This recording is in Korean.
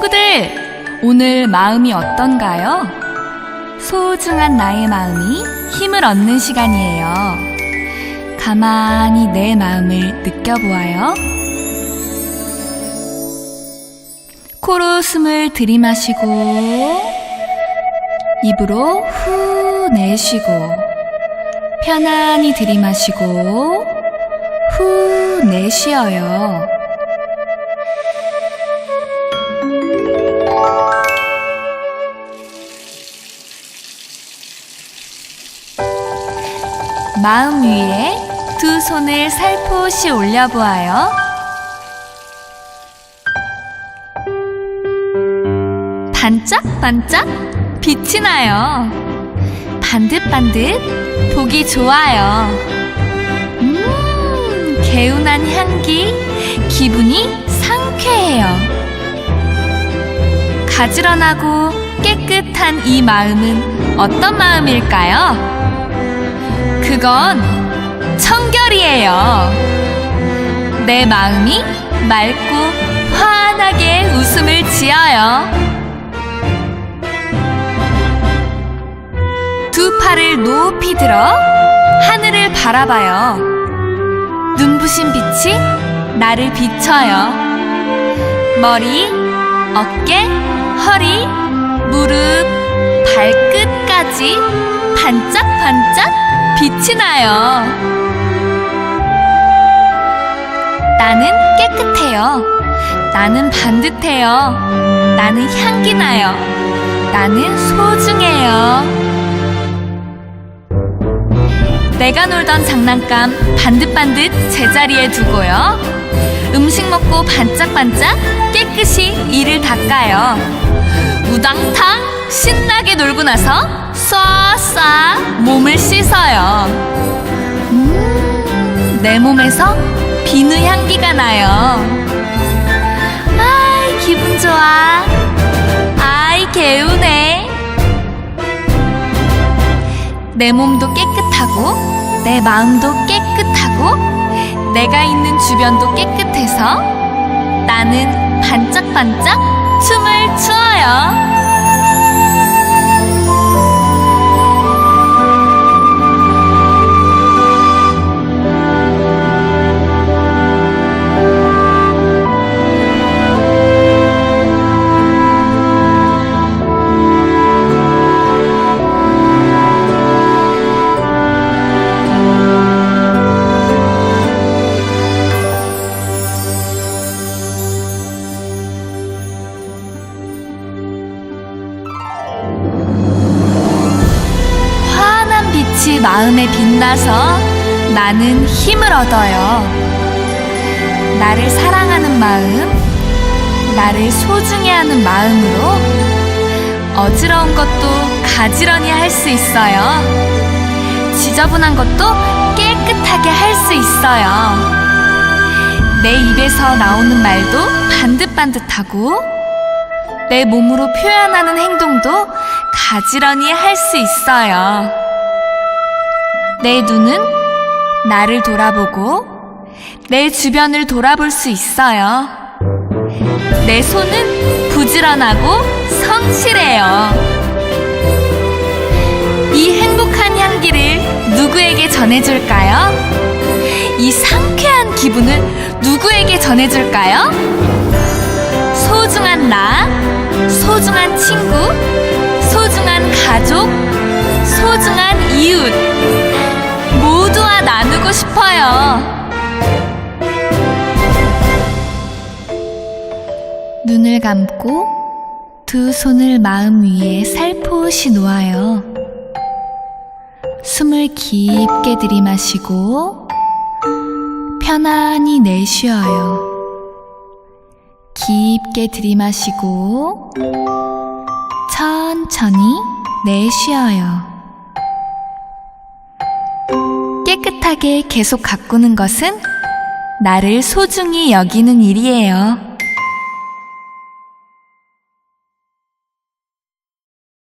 친구들, 오늘 마음이 어떤가요? 소중한 나의 마음이 힘을 얻는 시간이에요. 가만히 내 마음을 느껴보아요. 코로 숨을 들이마시고, 입으로 후 내쉬고, 편안히 들이마시고, 후 내쉬어요. 마음 위에 두 손을 살포시 올려보아요. 반짝반짝 빛이 나요. 반듯반듯 보기 좋아요. 음, 개운한 향기, 기분이 상쾌해요. 가지런하고 깨끗한 이 마음은 어떤 마음일까요? 그건 청결이에요. 내 마음이 맑고 환하게 웃음을 지어요. 두 팔을 높이 들어 하늘을 바라봐요. 눈부신 빛이 나를 비춰요. 머리, 어깨, 허리, 무릎, 발끝까지 반짝반짝 빛이 나요. 나는 깨끗해요. 나는 반듯해요. 나는 향기 나요. 나는 소중해요. 내가 놀던 장난감 반듯반듯 제자리에 두고요. 음식 먹고 반짝반짝 깨끗이 이를 닦아요. 우당탕 신나게 놀고 나서 쏴쏴 몸을 씻어요. 음, 내 몸에서 비누 향기가 나요. 아이, 기분 좋아. 아이, 개운해. 내 몸도 깨끗하고, 내 마음도 깨끗하고, 내가 있는 주변도 깨끗해서 나는 반짝반짝 춤을 추어 마음에 빛나서 나는 힘을 얻어요. 나를 사랑하는 마음, 나를 소중히 하는 마음으로 어지러운 것도 가지런히 할 수 있어요. 지저분한 것도 깨끗하게 할 수 있어요. 내 입에서 나오는 말도 반듯반듯하고 내 몸으로 표현하는 행동도 가지런히 할 수 있어요. 내 눈은 나를 돌아보고 내 주변을 돌아볼 수 있어요. 내 손은 부지런하고 성실해요. 이 행복한 향기를 누구에게 전해줄까요? 이 상쾌한 기분을 누구에게 전해줄까요? 소중한 나, 소중한 친구, 싶어요. 눈을 감고 두 손을 마음 위에 살포시 놓아요. 숨을 깊게 들이마시고 편안히 내쉬어요. 깊게 들이마시고 천천히 내쉬어요. 깨끗하게 계속 가꾸는 것은 나를 소중히 여기는 일이에요.